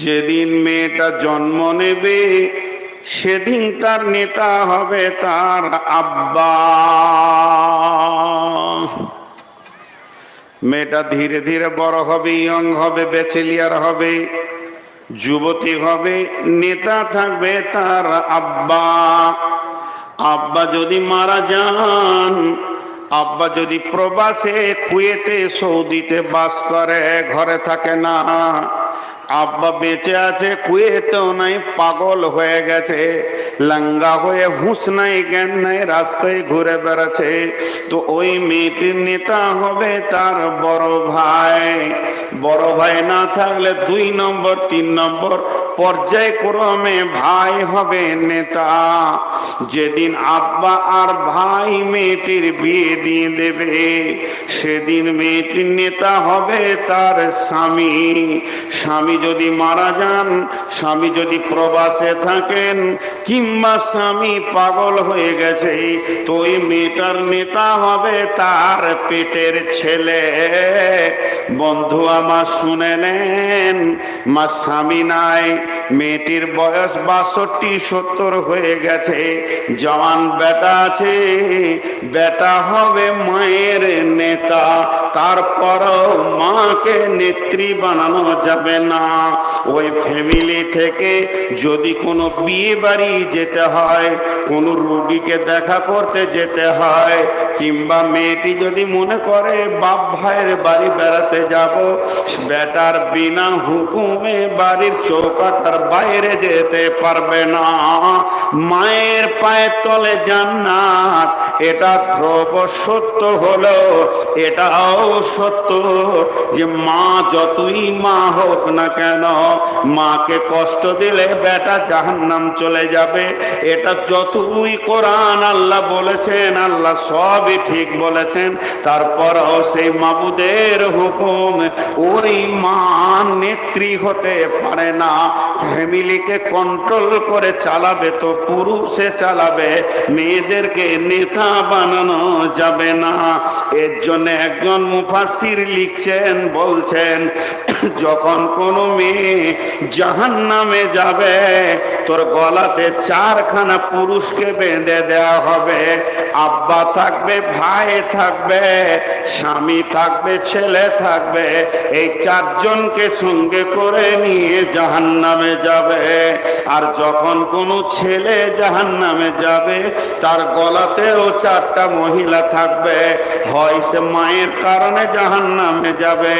যেদিন মেয়েটা জন্ম নেবে, সেদিন তার নেতা হবে তার আব্বা। মেয়েটা ধীরে ধীরে বড় হবে, ইয়ং হবে বেচেলিয়ার হবে, যুবতী হবে, নেতা থাকবে তার আব্বা। আব্বা যদি মারা যান, আব্বা যদি প্রবাসে কুয়েতে সৌদিতে বাস করে, ঘরে থাকে না আব্বা বেঁচে আছে, কুয়েতেও নাই, পাগল হয়ে গেছে। লাঙ্গা হয়ে হুঁশ নাই, জ্ঞান নাই, রাস্তায় ঘুরে বেড়াচ্ছে। তো ওই মেয়েটির নেতা হবে তার বড় ভাই। বড় ভাই না থাকলে দুই নম্বর, তিন নম্বর পর্যায়ক্রমে ভাই হবে নেতা। যেদিন আব্বা আর ভাই মেয়েটির বিয়ে দিয়ে দেবে, সেদিন মেয়েটির নেতা হবে তার স্বামী। স্বামী যদি মারা যান, স্বামী যদি প্রবাসে থাকেন, কিংবা স্বামী পাগল হয়ে গেছে, তো ওই মেয়েটার নেতা হবে তার পেটের ছেলে। বন্ধু আমার শুনে নেন, মা স্বামী নাই, মেয়েটির বয়স বাষট্টি, সত্তর হয়ে গেছে। জওয়ান বেটা আছে, বেটা হবে মায়ের নেতা, তারপরও মাকে নেত্রী বানানো যাবে না। ওই ফ্যামিলি থেকে যদি কোনো বিয়ে বাড়ি যেতে হয়, কোনো রুগীকে দেখা করতে যেতে হয়, কিংবা মেয়েটি যদি মনে করে, বাপ ভাইয়ের বাড়ি বেড়াতে যাব, বেটার বিনা হুকুমে বাড়ির চৌকাটার বাইরে যেতে পারবে না। মায়ের পায়ের তলে জান্নাত এটা ধ্রুব সত্য হলো এটাও সত্য যে মা যতই মা হোক না কেন, মাকে কষ্ট দিলে বেটা জাহান্নাম চলে যাবে। এটা যতই কোরআন আল্লাহ বলেছেন, আল্লাহ সবই ঠিক বলেছেন। তারপরও সেই মাবুদের হুকুম, ওই মা নেত্রী হতে পারে না। ফ্যামিলিকে কন্ট্রোল করে চালাবে তো পুরুষে চালাবে, মেয়েদেরকে নেতা বানানো যাবে না। এর জন্য একজন মুফাসির লিখছেন, বলছেন, যখন কোনো মেয়ে জাহান নামে যাবে, তোর গলাতে চারখানা পুরুষকে বেঁধে দেওয়া হবে। আব্বা থাকবে, ভাই থাকবে, স্বামী থাকবে, ছেলে থাকবে। এই চারজনকে সঙ্গে করে নিয়ে জাহান নামে যাবে। আর যখন কোনো ছেলে জাহান নামে যাবে, তার গলাতেও চারটা মহিলা থাকবে। হয় সে মায়ের কারণে জাহান নামে যাবে,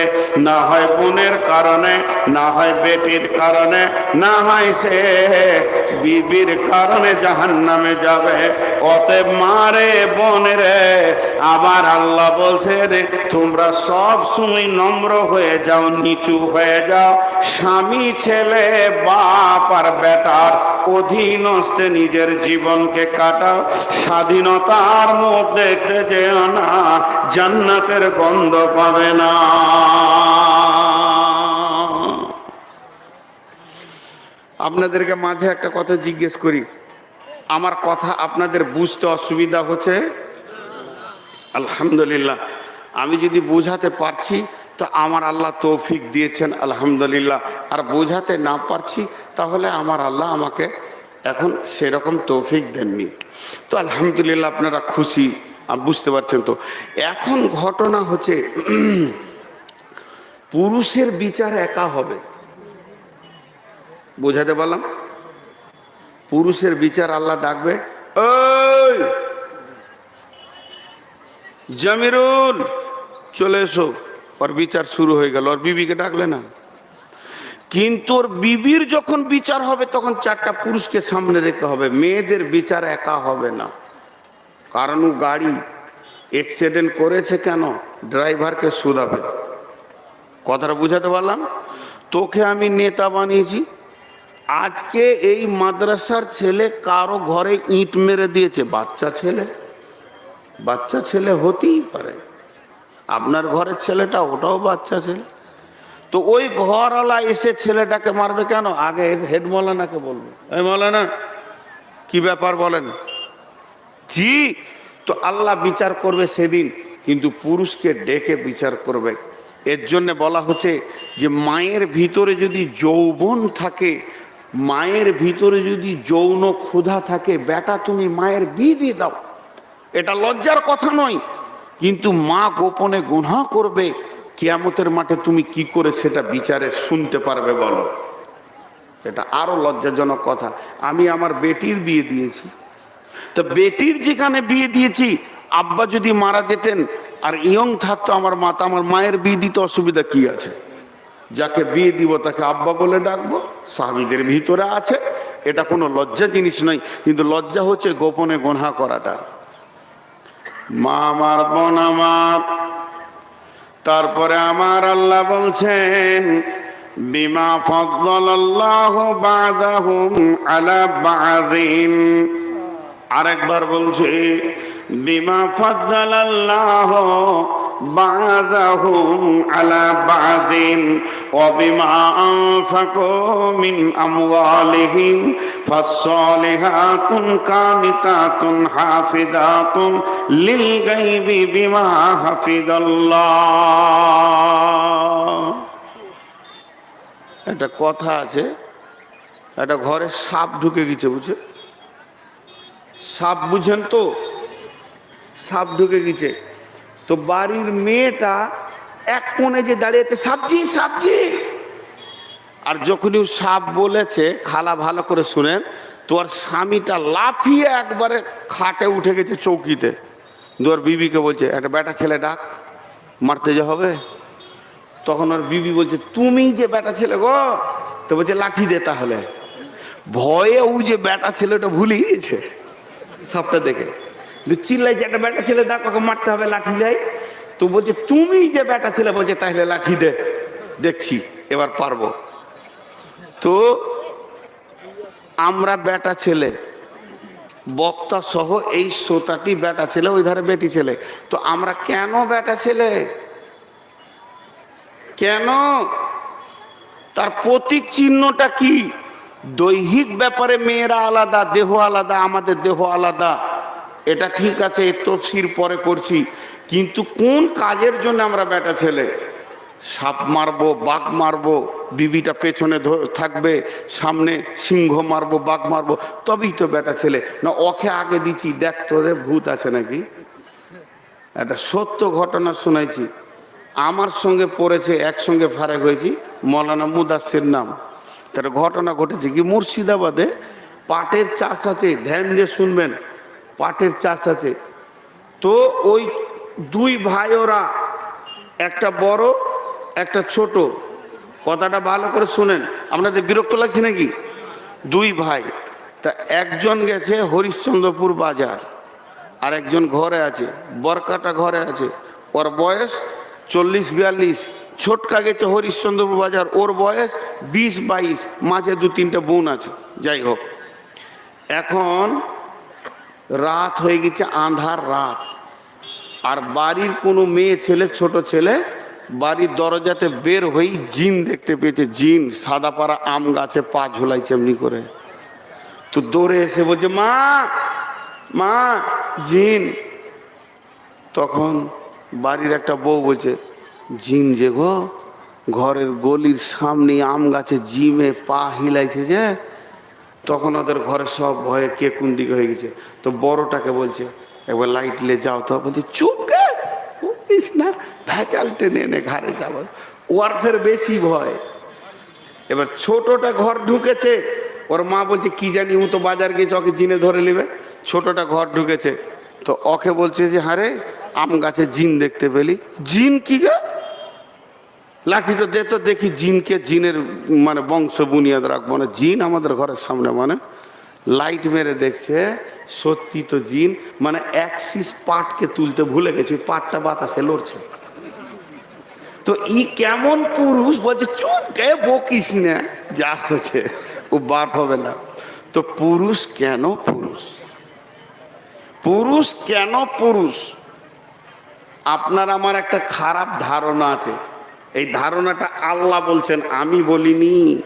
না হয় বোনের কারণে, না হয় বেটির কারণে, না হয় সে বিবির কারণে জাহান নামে যাবে। অতএব মারে বোনেরে আমার আল্লাহ বলছে রে তোমরা সব সময় নম্র হয়ে যাও, নিচু হয়ে যাও। স্বামী, ছেলে, বাপ আর বেটার অধীনস্থে নিজের জীবনকে কাটাও। স্বাধীনতার মুখ দেখতে যেও না, জান্নাতের গন্ধ পাবে না। আপনাদেরকে মাঝে একটা কথা জিজ্ঞেস করি। আমার কথা আপনাদের বুঝতে অসুবিধা হচ্ছে? আলহামদুলিল্লাহ। আমি যদি বোঝাতে পারছি, তো আমার আল্লাহ তৌফিক দিয়েছেন, আলহামদুলিল্লাহ। আর বোঝাতে না পারছি, তাহলে আমার আল্লাহ আমাকে এখন সেরকম তৌফিক দেননি। তো আলহামদুলিল্লাহ আপনারা খুশি বুঝতে পারছেন তো। এখন ঘটনা হচ্ছে, পুরুষের বিচার একা হবে। বোঝাতে পারলাম? পুরুষের বিচার আল্লাহ ডাকবে। জামিরুল, চলে এসো। ওর বিচার শুরু হয়ে গেল। ওর বিবিকে ডাকলে না? কিন্তু ওর বিবির যখন বিচার হবে, তখন চারটা পুরুষকে সামনে রেখে হবে। মেয়েদের বিচার একা হবে না। কারণ ও গাড়ি অ্যাক্সিডেন্ট করেছে কেন? ড্রাইভারকে শুধাবে। কথাটা বুঝাতে পারলাম? তোকে আমি নেতা বানিয়েছি। আজকে এই মাদ্রাসার ছেলে কারও ঘরে ইট মেরে দিয়েছে। বাচ্চা ছেলে। বাচ্চা ছেলে হতেই পারে। আপনার ঘরের ছেলেটা ওটাও বাচ্চা ছেলে। তো ওই ঘরওয়ালা এসে ছেলেটাকে মারবে কেন? আগে হেড মৌলানাকে বলবে। এই মৌলানা কি ব্যাপার বলেন? জি তো আল্লাহ বিচার করবে সেদিন কিন্তু পুরুষকে ডেকে বিচার করবে। এর জন্য বলা হচ্ছে যে মায়ের ভিতরে যদি যৌবন থাকে মায়ের ভিতরে যদি যৌন ক্ষুধা থাকে বেটা তুমি মায়ের বিয়ে দিয়ে দাও। এটা লজ্জার কথা নয় কিন্তু মা গোপনে গুণা করবে কিয়ামতের মাঠে তুমি কি করে সেটা বিচারে শুনতে পারবে বলো? এটা আরও লজ্জাজনক কথা। আমি আমার বেটির বিয়ে দিয়েছি। তো বেটির যেখানে বিয়ে দিয়েছি, আব্বা যদি মারা যেতেন আর ইয়ং থাকতো আমার মাতা, আমার মায়ের বিয়ে দিতে অসুবিধা কি আছে? যাকে বিয়ে দিব তাকে আব্বা বলে ডাকবো স্বামীদের ভিতরে আছে। এটা কোনো লজ্জা জিনিস নয়, কিন্তু লজ্জা হচ্ছে গোপনে গোনা করাটা। মা, আমার বোন আমার তারপরে আমার আল্লাহ বলছেন বিমা ফদ্দাল্লাহ বাদাহুম আলা বাদিন। আরেকবার বলছি বিমা ফদ্দাল্লাহ আলা বাদিন ও বিমা আনফাকু মিন আমওয়ালিহিম ফাসসালিহাতুন কানিতাতুন হাফিদাতুন লিল গায়বি বিমা হাফিজাল্লাহ একটা কথা আছে, একটা ঘরে সাপ ঢুকে গেছে বুঝে সাপ বুঝেন তো? সাপ ঢুকে গেছে। তো বাড়ির মেয়েটা এক কোণে যে দাঁড়িয়েছে, সাবজি সাবজি। আর যখনই সাপ বলেছে, খালা ভালো করে শুনেন তোর স্বামীটা লাফিয়ে একবারে খাটে উঠে গেছে চৌকিতে। তোর বিবিকে বলছে, একটা বেটা ছেলে ডাক, মারতে যা হবে? তখন ওর বিবি বলছে, তুমি যে বেটা ছেলে গো? তো বলছে, লাঠি দে তাহলে। ভয়ে ও যে বেটা ছেলেটা ভুলে গিয়েছে সবটা দেখে। কিন্তু চিল্লাইছে একটা বেটা ছেলে দেখ ওকে মারতে হবে, লাঠি যাই তো বলছে, তুমি যে বেটা ছেলে বলছে, তাহলে লাঠি দে। দেখছি, এবার পারব। তো আমরা বেটা ছেলে, বক্তা সহ এই শ্রোতাটি বেটা ছেলে, ওই ধারে বেটি ছেলে। তো আমরা কেন বেটা ছেলে? কেন? তার প্রতীক চিহ্নটা কি? দৈহিক ব্যাপারে মেয়েরা আলাদা, দেহ আলাদা, আমাদের দেহ আলাদা। এটা ঠিক আছে, এর তফসির পরে করছি। কিন্তু কোন কাজের জন্য আমরা বেটা ছেলে? সাপ মারবো, বাঘ মারবো, বিবিটা পেছনে থাকবে, সামনে সিংহ মারবো, বাঘ মারবো, তবেই তো বেটা ছেলে। না, ওকে আগে দিচ্ছি, দেখ তোরে ভূত আছে নাকি? একটা সত্য ঘটনা শোনাইছি। আমার সঙ্গে পড়েছে, একসঙ্গে ফারেক হয়েছি, মৌলানা মুদাসির নাম। তার ঘটনা ঘটেছে কি, মুর্শিদাবাদে পাটের চাষ আছে, ধ্যান দিয়ে শুনবেন। পাটের চাষ আছে। তো ওই দুই ভাই ওরা, একটা বড়, একটা ছোট। কথাটা ভালো করে শুনেন। আপনাদের বিরক্ত লাগছে নাকি? দুই ভাই। তা একজন গেছে হরিশ্চন্দ্রপুর বাজার, আর একজন ঘরে আছে, বরকাটা ঘরে আছে। ওর বয়স চল্লিশ বিয়াল্লিশ। ছোটকা গেছে হরিশ্চন্দ্রপুর বাজার, ওর বয়স বিশ বাইশ। মাঝে দু তিনটা বোন আছে। যাই হোক। এখন রাত হয়ে গেছে, আন্ধার রাত। আর বাড়ির কোনো মেয়ে ছেলে, ছোট ছেলে, বাড়ির দরজাতে বের হয়েই জিন দেখতে পেয়েছে, জিন, সাদা পাড়া আম গাছে পা ঝোলাইছে এমনি করে। তো দৌড়ে এসে বলছে, মা মা, জিন। তখন বাড়ির একটা বউ বলছে, জিন যে গো, ঘরের গলির সামনে আম গাছে জিমে পা হিলাইছে যে তখন ওদের ঘরে সব ভয়ে কে কোন দিকে হয়ে গেছে? তো বড়টাকে বলছে, একবার লাইট লে যাও তো। বলছে, চুপ গে না, ভেজাল টেনে এনে ঘরে যাব। ওর ফের বেশি ভয়। এবার ছোটটা ঘর ঢুকেছে, ওর মা বলছে, কি জানি, ও তো বাজার গেছে ওকে জিনে ধরে নেবে। ছোটটা ঘর ঢুকেছে, তো ওকে বলছে যে হারে আম গাছে জিন দেখতে পেলি। জিন কি গা? লাঠিটা দে তো দেখি জিনকে জিনের মানে বংশ বুনিয়াদ রাখব না। জিন আমাদের ঘরের সামনে মানে লাইট মেরে দেখছে, সত্যি তো জিন। মানে অ্যাক্সিস পাটকে তুলতে ভুলে গেছে, পাটটা বাতাসে লড়ছে। তো ই কেমন পুরুষ বলছে, চুপ গে, বকিস না। যা হচ্ছে ও বার হবে না। তো পুরুষ কেন পুরুষ? পুরুষ কেন পুরুষ? আপনার আমার একটা খারাপ ধারণা আছে। এই ধারণাটা আল্লাহ বলছেন, আমি বলিনি।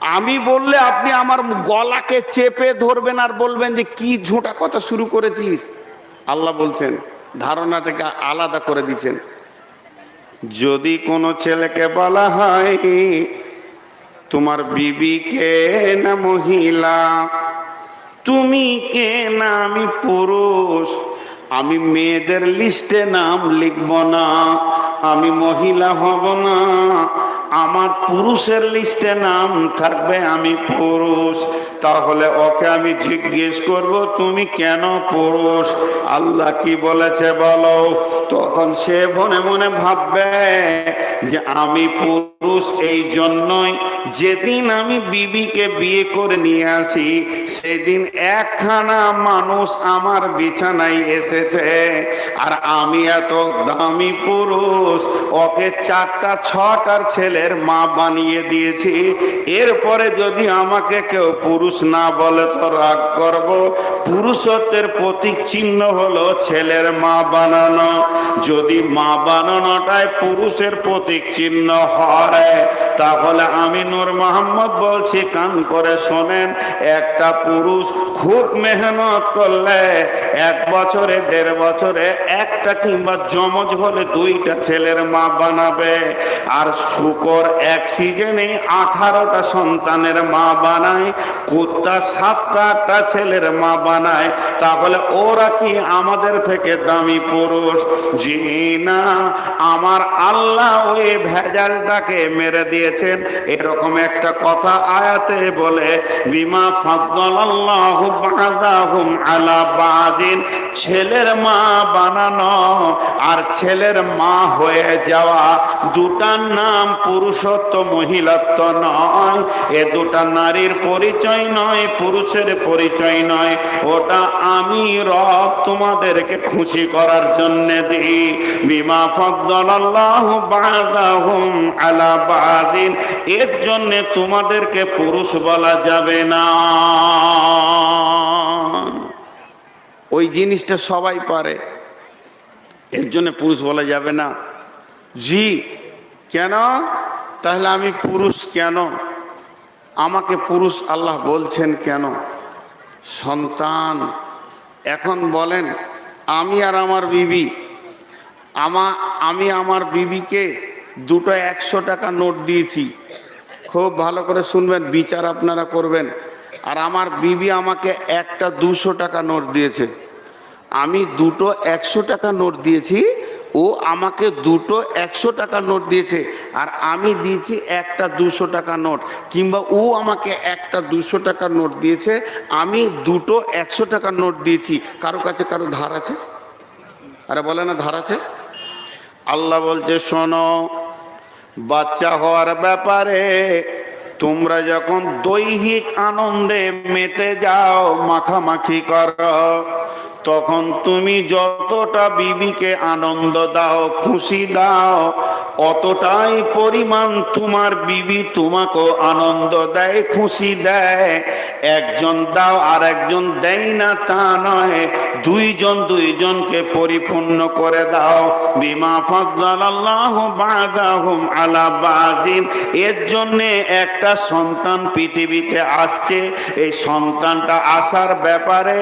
আমি বললে আপনি আমার গলাকে চেপে ধরবেন আর বলবেন যে, কি ঝোঁটা কথা শুরু করেছিস আল্লাহ বলছেন, ধারণাটাকে আলাদা করে দিচ্ছেন। যদি কোনো ছেলেকে বলা হয়, তোমার বিবি কে না মহিলা? তুমি কে না আমি পুরুষ? আমি মেয়েদের লিস্টে নাম লিখব না, আমি মহিলা হব না। আমার পুরুষের লিস্টে নাম থাকবে আমি পুরুষ। তাহলে ওকে আমি জিজ্ঞেস করব, তুমি কেন পুরুষ আল্লাহ কি বলেছে বলো। তখন সে মনে মনে ভাববে যে আমি পুরুষ, এই জন্যই যেদিন আমি বিবিকে বিয়ে করে নিয়ে আসি, সেদিন একখানা মানুষ আমার বিছানায় এসেছে। আর আমি এত দামি পুরুষ, ওকে চারটা, ছটার ছেলের মা বানিয়ে দিয়েছি। এরপরে যদি আমাকে কেউ পুরুষ না বলে তো রাগ করব। পুরুষত্বের প্রতীক চিহ্ন হলো ছেলের মা বানানো। যদি মা বানানোটাই পুরুষের প্রতীক চিহ্ন হয়, তাহলে আমি নূর মোহাম্মদ বলছি, কান করে শোনেন, একটা পুরুষ খুব মেহনত করলে এক বছরে, দেড় বছরে একটা কিংবা জমজ হলে দুইটা ছেলের মা বানাবে। আর শুকর এক সিজনে আঠারোটা সন্তানের মা বানায় কুত্তা সাতটা আটটা ছেলের মা বানায়, তাহলে ওরা কি আমাদের থেকে দামি পুরুষ? জি না, আমার আল্লাহ ওই ভেজালটাকে মেরে দিয়েছেন। এরকম একটা কথা আয়াতে বলে, বিমা ফাদ্দালাল্লাহু বাযাহুম আলা বাযিন ছেলের মা বানানো আর ছেলের মা হয়ে যাওয়া দুটার নাম পুরুষত্ব মহিলাত্ব নয়। এ দুটা নারীর পরিচয় নয়, পুরুষের পরিচয় নয়। ওটা আমি রব তোমাদেরকে খুশি করার দিই। বিমা আলা বাযিন এর জন্য তোমাদেরকে পুরুষ বলা যাবে না। ওই জিনিসটা সবাই পারে। এর জন্য পুরুষ বলা যাবে না। জি, কেন? তাহলে আমি পুরুষ কেন? আমাকে পুরুষ আল্লাহ বলছেন কেন? সন্তান, এখন বলেন, আমি আর আমার বিবি, আমা, আমি আমার বিবিকে দুটো একশো টাকা নোট দিয়েছি। খুব ভালো করে শুনবেন, বিচার আপনারা করবেন। আর আমার বিবি আমাকে একটা দুশো টাকা নোট দিয়েছে। আমি দুটো একশো টাকা নোট দিয়েছি ও আমাকে দুটো একশো টাকা নোট দিয়েছে আর আমি দিয়েছি একটা দুশো টাকা নোট, কিংবা ও আমাকে একটা দুশো টাকা নোট দিয়েছে, আমি দুটো একশো টাকা নোট দিয়েছি। কারও কাছে কারও ধার আছে? আরে বলে না ধার আছে? আল্লাহ বলছে, শোনো, বাচ্চা হওয়ার ব্যাপারে তোমরা যখন দৈহিক আনন্দে মেতে যাও, মাখামাখি করো তখন তুমি যতটা বিবিকে আনন্দ দাও, খুশি দাও, অতটাই পরিমাণ তোমার বিবি তোমাকেও আনন্দ দেয়, খুশি দেয়। একজন দাও আর একজন দেয় না তা নয়। দুইজন দুইজনকে পরিপূর্ণ করে দাও। বিমা আলা বাজিন এর জন্যে একটা সন্তান পৃথিবীতে আসছে। এই সন্তানটা আসার ব্যাপারে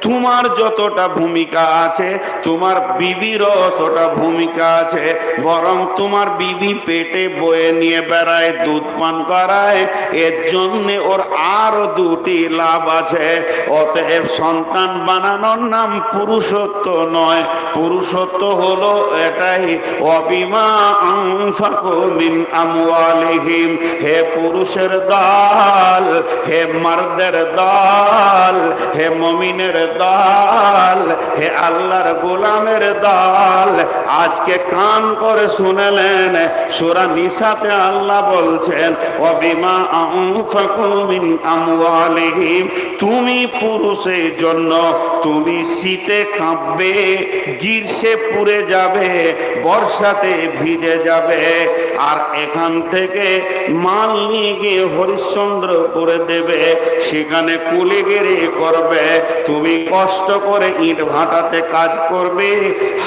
তোমার যতটা ভূমিকা আছে, তোমার বিবিরও অতটা ভূমিকা আছে। বরং তোমার বিবি পেটে বয়ে নিয়ে বেড়ায়, দুধ পান করায়, এর জন্যে ওর আরও দুটি লাভ আছে। অতএব সন্তান বানানোর নাম পুরুষত্ব নয়। পুরুষত্ব হলো এটাই, অবিমা হে পুরুষের দল, হে মার্দের দল, হে মমিনের দল হে আল্লাহর গোলামের দল। আজকে কান করে শুনেলেন, সুরা নিসাতে আল্লাহ বলছেন, অবিমা মিন আমওয়ালিহিম। তুমি পুরুষের জন্য, তুমি শীতে কাঁপবে, গ্রীষ্মে পুড়ে যাবে, বর্ষাতে ভিজে যাবে। আর এখান থেকে মাল নিয়ে গিয়ে হরিশ্চন্দ্র করে দেবে, সেখানে কুলিগিরি করবে। তুমি কষ্ট করে ইট ভাটাতে কাজ করবে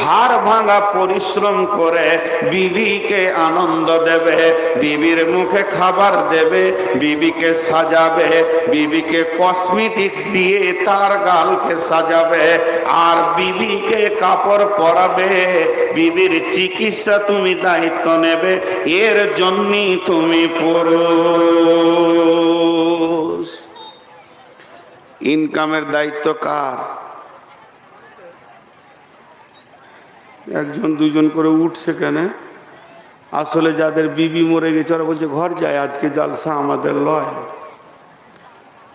হাড় ভাঙা পরিশ্রম করে বিবিকে আনন্দ দেবে, বিবির মুখে খাবার দেবে, বিবিকে সাজাবে, বিবিকে কসমেটিক্স দিয়ে তার গালকে সাজাবে, আর বিবিকে কাপড় পরাবে, বিবির চিকিৎসা তুমি দায়িত্ব নেবে, এর জন্যই তুমি পুরুষ। ইনকামের দায়িত্ব কার? একজন দুজন করে উঠছে কেন? আসলে যাদের বিবি মরে গেছে, ওরা বলছে, ঘর যায়, আজকে জালসা আমাদের লয়।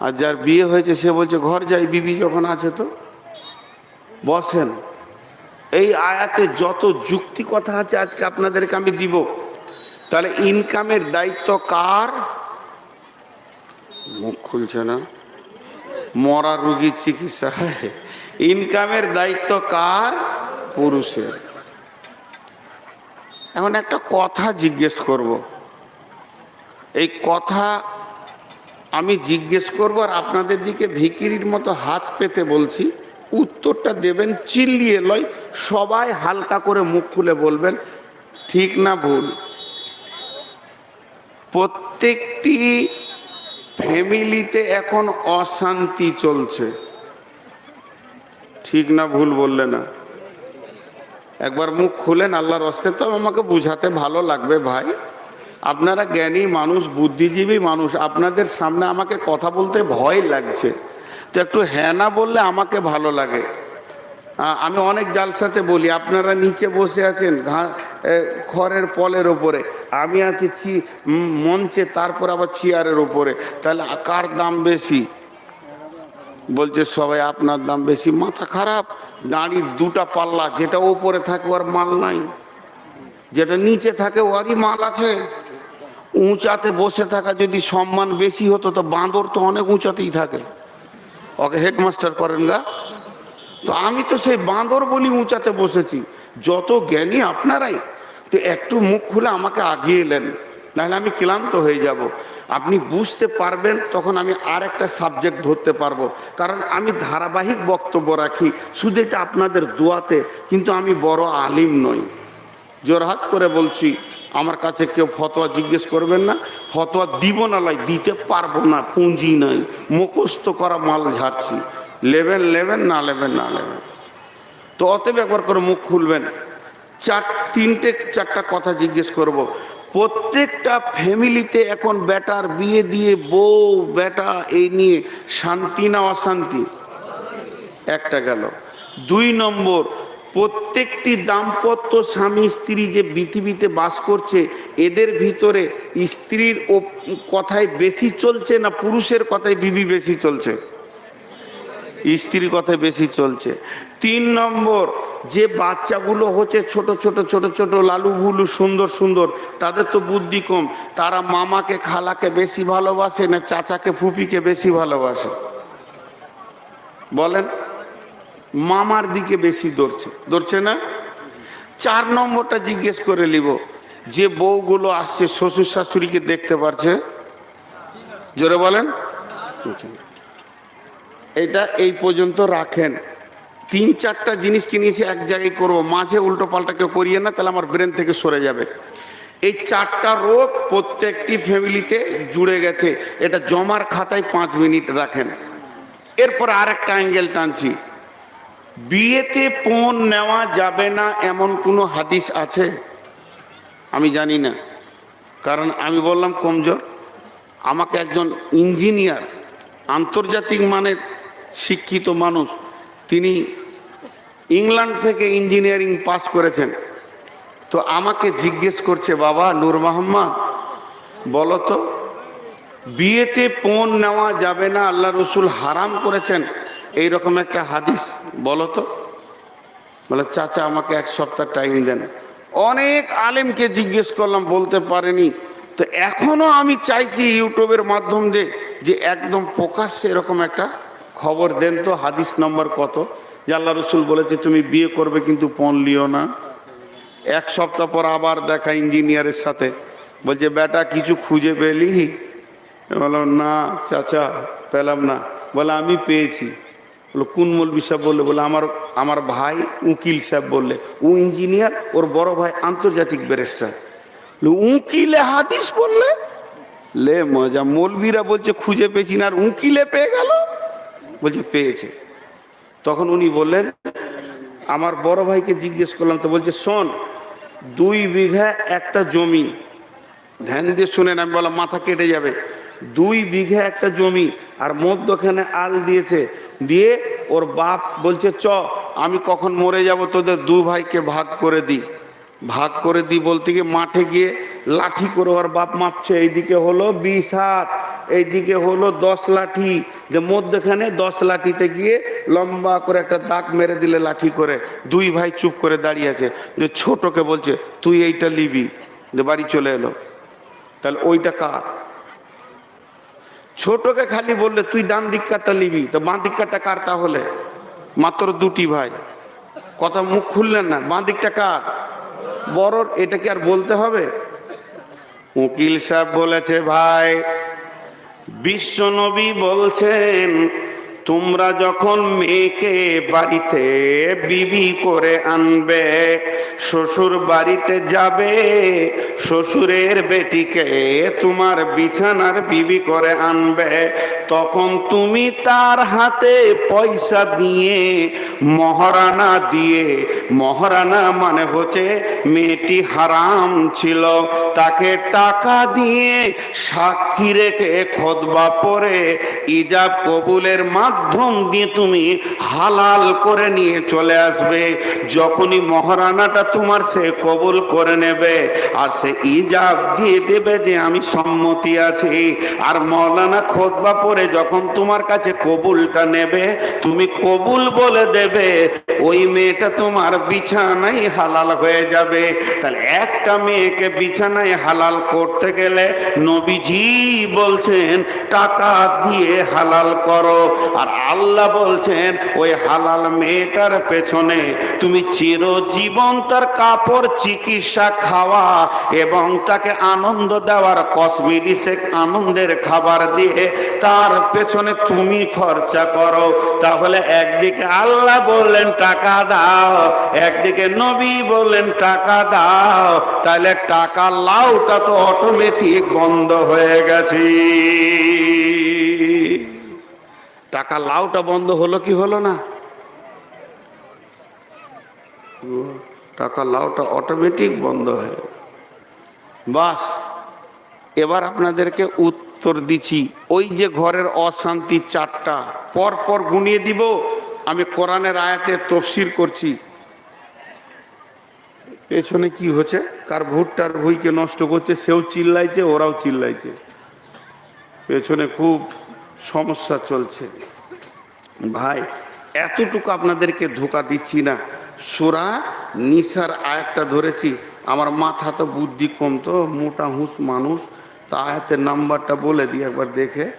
আর যার বিয়ে হয়েছে, সে বলছে, ঘর যাই বিবি যখন আছে তো? বসেন। এই আয়াতে যত যুক্তি কথা আছে, আজকে আপনাদেরকে আমি দিব। তাহলে ইনকামের দায়িত্ব কার? মুখ খুলছে না? মরা রুগীর চিকিৎসা। ইনকামের দায়িত্ব কার? পুরুষের। এখন একটা কথা জিজ্ঞেস করব। এই কথা আমি জিজ্ঞেস করব আর আপনাদের দিকে ভিকিরির মতো হাত পেতে বলছি। উত্তরটা দেবেন চিল্লিয়ে লয়, সবাই হালকা করে মুখ খুলে বলবেন, ঠিক না ভুল। প্রত্যেকটি ফ্যামিলিতে এখন অশান্তি চলছে। ঠিক না ভুল বললে না। একবার মুখ খুলেন আল্লাহর রস্তে তো আমাকে বুঝাতে ভালো লাগবে ভাই। আপনারা জ্ঞানী মানুষ, বুদ্ধিজীবী মানুষ, আপনাদের সামনে আমাকে কথা বলতে ভয় লাগছে। তো একটু হ্যাঁ না বললে আমাকে ভালো লাগে। আমি অনেক জালসাতে বলি, আপনারা নিচে বসে আছেন, ঘা- খড়ের পলের ওপরে আমি আছি চি মঞ্চে, তারপর আবার চেয়ারের ওপরে তাহলে কার দাম বেশি? বলছে, সবাই আপনার দাম বেশি। মাথা খারাপ। দাঁড়ির দুটা পাল্লা, যেটা ওপরে থাকে ওর মাল নাই, যেটা নিচে থাকে ওরই মাল আছে। উঁচাতে বসে থাকা যদি সম্মান বেশি হতো, তো বাঁদর তো অনেক উঁচাতেই থাকে। ওকে হেডমাস্টার করেন গা। তো আমি তো সেই বাঁদর বলি উঁচাতে বসেছি। যত জ্ঞানী আপনারাই, তো একটু মুখ খুলে আমাকে আগিয়ে এলেন, নাহলে আমি ক্লান্ত হয়ে যাব। আপনি বুঝতে পারবেন, তখন আমি আর একটা সাবজেক্ট ধরতে পারব। কারণ আমি ধারাবাহিক বক্তব্য রাখি, শুধু এটা আপনাদের দোয়াতে, কিন্তু আমি বড় আলিম নই। জোরহাত করে বলছি, আমার কাছে কেউ ফতোয়া জিজ্ঞেস করবেন না, ফতোয়া দিব না লাই, দিতে পারব না, পুঁজি নাই, মুখস্থ করা মাল ঝাড়ছি। লেবেন লেবেন, না লেবেন না লেবেন। তো অতএব একবার করে মুখ খুলবেন। চার, তিনটে, চারটা কথা জিজ্ঞেস করব। প্রত্যেকটা ফ্যামিলিতে এখন বেটার বিয়ে দিয়ে বউ, বেটা, এই নিয়ে শান্তি না অশান্তি? একটা গেল। দুই নম্বর, প্রত্যেকটি দাম্পত্য স্বামী স্ত্রী যে পৃথিবীতে বাস করছে, এদের ভিতরে স্ত্রীর ও কথায় বেশি চলছে না পুরুষের কথায় বিবি বেশি চলছে? স্ত্রীর কথায় বেশি চলছে। তিন নম্বর, যে বাচ্চাগুলো হচ্ছে ছোট ছোট ছোট ছোট, লালু ভুলু, সুন্দর সুন্দর, তাদের তো বুদ্ধি কম। তারা মামাকে, খালাকে বেশি ভালোবাসে না চাচাকে ফুপিকে বেশি ভালোবাসে? বলেন। মামার দিকে বেশি দৌড়ছে। দৌড়ছে না? চার নম্বরটা জিজ্ঞেস করে নিব। যে বউগুলো আসছে, শ্বশুর শাশুড়িকে দেখতে পারছে? জোরে বলেন। এটা এই পর্যন্ত রাখেন। তিন চারটা জিনিস কিনেছি, এক জায়গায় করব। মাঝে উল্টো পাল্টা কেউ করিয়ে না, তাহলে আমার ব্রেন থেকে সরে যাবে। এই চারটা রোগ প্রত্যেকটি ফ্যামিলিতে জুড়ে গেছে। এটা জমার খাতায় পাঁচ মিনিট রাখেন। এরপর আর একটা অ্যাঙ্গেল টানছি। বিয়েতে পণ নেওয়া যাবে না এমন কোনো হাদিস আছে? আমি জানি না। কারণ আমি বললাম, কমজোর। আমাকে একজন ইঞ্জিনিয়ার, আন্তর্জাতিক মানের শিক্ষিত মানুষ তিনি ইংল্যান্ড থেকে ইঞ্জিনিয়ারিং পাস করেছেন। তো আমাকে জিজ্ঞেস করছে, বাবা, নূর মোহাম্মদ বলো তো, বিয়েতে পণ নেওয়া যাবে না, আল্লাহ রসুল হারাম করেছেন? এই রকম একটা হাদিস, বলো তো। বলে, চাচা, আমাকে এক সপ্তাহ টাইম দেন। অনেক আলেমকে জিজ্ঞেস করলাম, বলতে পারেনি। তো এখনও আমি চাইছি ইউটিউবের মাধ্যম দিয়ে যে একদম প্রকাশ্যে এরকম একটা খবর দেন তো, হাদিস নম্বর কত? যে আল্লাহ রসুল বলেছে, তুমি বিয়ে করবে কিন্তু পণ লিও না। এক সপ্তাহ পর আবার দেখা ইঞ্জিনিয়ারের সাথে। বলছে, বেটা, কিছু খুঁজে পেলি? বললাম, না চাচা, পেলাম না। বলে, আমি পেয়েছি। বলো, কোন মৌলবি সাহেব বললে? বলে, আমার আমার ভাই উকিল সাহেব বললে। ও ইঞ্জিনিয়ার, ওর বড় ভাই আন্তর্জাতিক ব্যারিস্টার। উকিলে হাদিস বললে? লে মজা, মৌলবীরা বলছে, খুঁজে পেয়েছি না। আর উকিলে পেয়ে গেল। বলছে, পেয়েছে। তখন উনি বললেন, আমার বড় ভাইকে জিজ্ঞেস করলাম, তো বলছে, শোন, দুই বিঘা একটা জমি। ধ্যান দিয়ে শুনেন, আমি বললাম, মাথা কেটে যাবে। দুই বিঘা একটা জমি আর মধ্যখানে আল দিয়েছে। দিয়ে ওর বাপ বলছে, চ, আমি কখন মরে যাব তোদের দু ভাইকে ভাগ করে দিই ভাগ করে দিই বলতে গিয়ে মাঠে গিয়ে লাঠি করে ওর বাপ মাপছে এইদিকে হলো বিশ হাত। এইদিকে হলো দশ লাঠি, যে মধ্যখানে দশ লাঠিতে গিয়ে লম্বা করে একটা দাগ মেরে দিলে লাঠি করে। দুই ভাই চুপ করে দাঁড়িয়ে আছে। যে ছোটকে বলছে, তুই এইটা লিবি যে বাড়ি চলে এলো। তাহলে ওইটা কার? ছোটকে খালি বললে, তুই ডান দিককারটা নিবি। তো বাঁ দিককারটা কার তাহলে? মাত্র দুটি ভাই। কথা মুখ খুললেন না। বাঁ দিকটা কার? বড়র এটা কি আর বলতে হবে? উকিল সাহেব বলেছে, ভাই বিশ্বনবী বলছেন তোমরা যখন মেয়েকে বাড়িতে বিবি করে আনবে, শ্বশুর বাড়িতে যাবে, শ্বশুরের বেটিকে তোমার বিছানার বিবি করে আনবে, তখন তুমি তার হাতে পয়সা দিয়ে মহারানা দিয়ে, মহারানা মানে হচ্ছে মেয়েটি হারাম ছিল, তাকে টাকা দিয়ে সাক্ষী রেখে খোদবা পরে ইজাব কবুলের মাধ্যম দিয়ে তুমি হালাল করে নিয়ে চলে আসবে। যখনই মহারানাটা তোমার সে কবুল করে নেবে আর সে ইজাব দিয়ে দেবে যে আমি সম্মতি আছি। আর মৌলানা খোদবা পরে যখন তোমার কাছে কবুলটা নেবে, তুমি কবুল বলে দেবে, ওই মেয়েটা তোমার বিছানায় হালাল হয়ে যাবে। তাহলে একটা মেয়েকে বিছানায় হালাল করতে গেলে নবীজি বলছেন, টাকা দিয়ে হালাল করো। আর আল্লাহ বলছেন, ওই হালাল মেয়েটার পেছনে তুমি চিরজীবন তার কাপড় চিকিৎসা খাওয়া এবং তাকে আনন্দ দেওয়ার কসমেটিক্সে আনন্দের খাবার দিয়ে তার পেছনে তুমি খরচা করো। তাহলে একদিকে আল্লাহ বললেন, টাকা দাও। একদিকে নবী বললেন, টাকা দাও। তাহলে টাকা লাউটা তো অটোমেটিক বন্ধ হয়ে গেছে। টাকা লাউটা বন্ধ হলো কি হলো না? টাকা লাউটা অটোমেটিক বন্ধ হয়ে। বাস, এবার আপনাদেরকে উত্তর দিচ্ছি। ওই যে ঘরের অশান্তি চারটা পর পর গুনিয়ে দিব। আমি কোরআনের আয়াতে তফসির করছি। পেছনে কি হচ্ছে? কার ভুট্টার ভুইকে নষ্ট করছে, সেও চিল্লাইছে, ওরাও চিল্লাইছে। পেছনে খুব সমস্যা চলছে। ভাই, এতটুকু আপনাদেরকে ধোকা দিচ্ছি না। সোরা নিসার আয়াতটা ধরেছি। আমার মাথা তো বুদ্ধি কম তো, মোটা হুঁস মানুষ। তা আয়াতের নাম্বারটা বলে দিই একবার দেখে।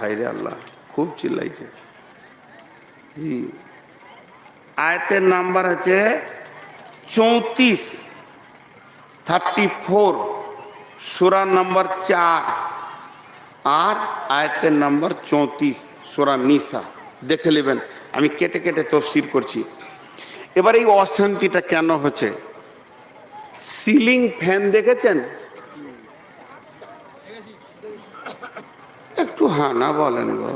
হাইরে আল্লাহ, খুব চিল্লাইছে। জি। আয়াতের নাম্বার হচ্ছে চৌত্রিশ, থার্টি ফোর, সুরা নাম্বার চার। আর আয়াতের নাম্বার চৌত্রিশ, সোরা নিসা। দেখে নেবেন, আমি কেটে কেটে তফসির করছি। এবার এই অশান্তিটা কেন হচ্ছে? সিলিং ফ্যান দেখেছেন? একটু হানা বলেন গো।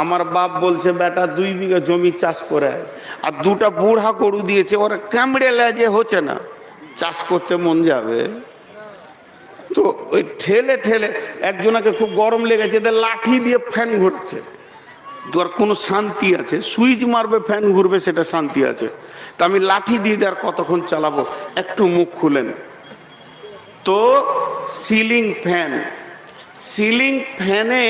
আমার বাপ বলছে, বেটা, দুই বিঘা জমি চাষ করে আর দুটা বুড়া গরু দিয়েছে, ওরা কামড়ে লেজে হচ্ছে না। চাষ করতে মন যাবে? তো ওই ঠেলে ঠেলে একজনাকে খুব গরম লেগেছে, এদের লাঠি দিয়ে ফ্যান ঘুরছে তোর কোনো শান্তি আছে? সুইচ মারবে, ফ্যান ঘুরবে, সেটা শান্তি আছে। তা আমি লাঠি দিয়ে আর কতক্ষণ চালাবো? একটু মুখ খুলেন। তো সিলিং ফ্যান। সিলিং ফ্যানে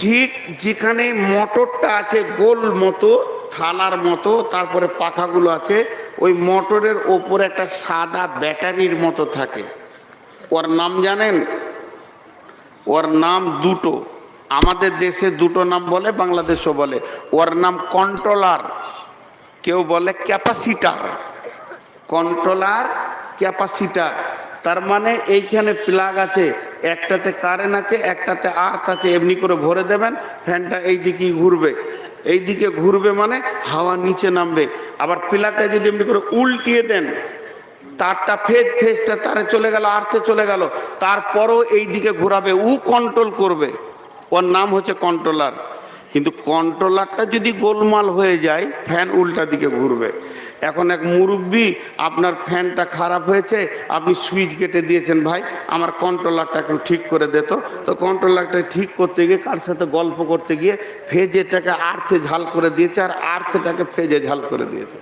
ঠিক যেখানে মোটরটা আছে, গোল মতো, থালার মতো, তারপরে পাখাগুলো আছে, ওই মোটরের ওপরে একটা সাদা ব্যাটারির মতো থাকে। ওর নাম জানেন? ওর নাম দুটো। আমাদের দেশে দুটো নাম বলে, বাংলাদেশও বলে। ওর নাম কন্ট্রোলার, কেউ বলে ক্যাপাসিটার। Controller, capacitor. তার মানে এইখানে প্লাগ আছে, একটাতে কারেন্ট আছে, একটাতে আর্থ আছে, এমনি করে ভরে দেবেন, ফ্যানটা এই দিকেই ঘুরবে। এই দিকে ঘুরবে মানে হাওয়া নিচে নামবে। আবার প্লাগটা যদি এমনি করে উল্টিয়ে দেন তারটা ফেজ ফেজটা তারে চলে গেল, আর্থে চলে গেল। তারপরও এই দিকে ঘোরাবে ও কন্ট্রোল করবে। ওর নাম হচ্ছে কন্ট্রোলার কিন্তু কন্ট্রোলারটা যদি গোলমাল হয়ে যায় ফ্যান উল্টা দিকে ঘুরবে। এখন এক মুরব্বি, আপনার ফ্যানটা খারাপ হয়েছে, আপনি সুইচ কেটে দিয়েছেন ভাই, আমার কন্ট্রোলারটা একটু ঠিক করে দিত তো। কন্ট্রোলারটা ঠিক করতে গিয়ে কার সাথে গল্প করতে গিয়ে ফেজেটাকে আর্থে ঝাল করে দিয়েছে, আর আর্থেটাকে ফেজে ঝাল করে দিয়েছে।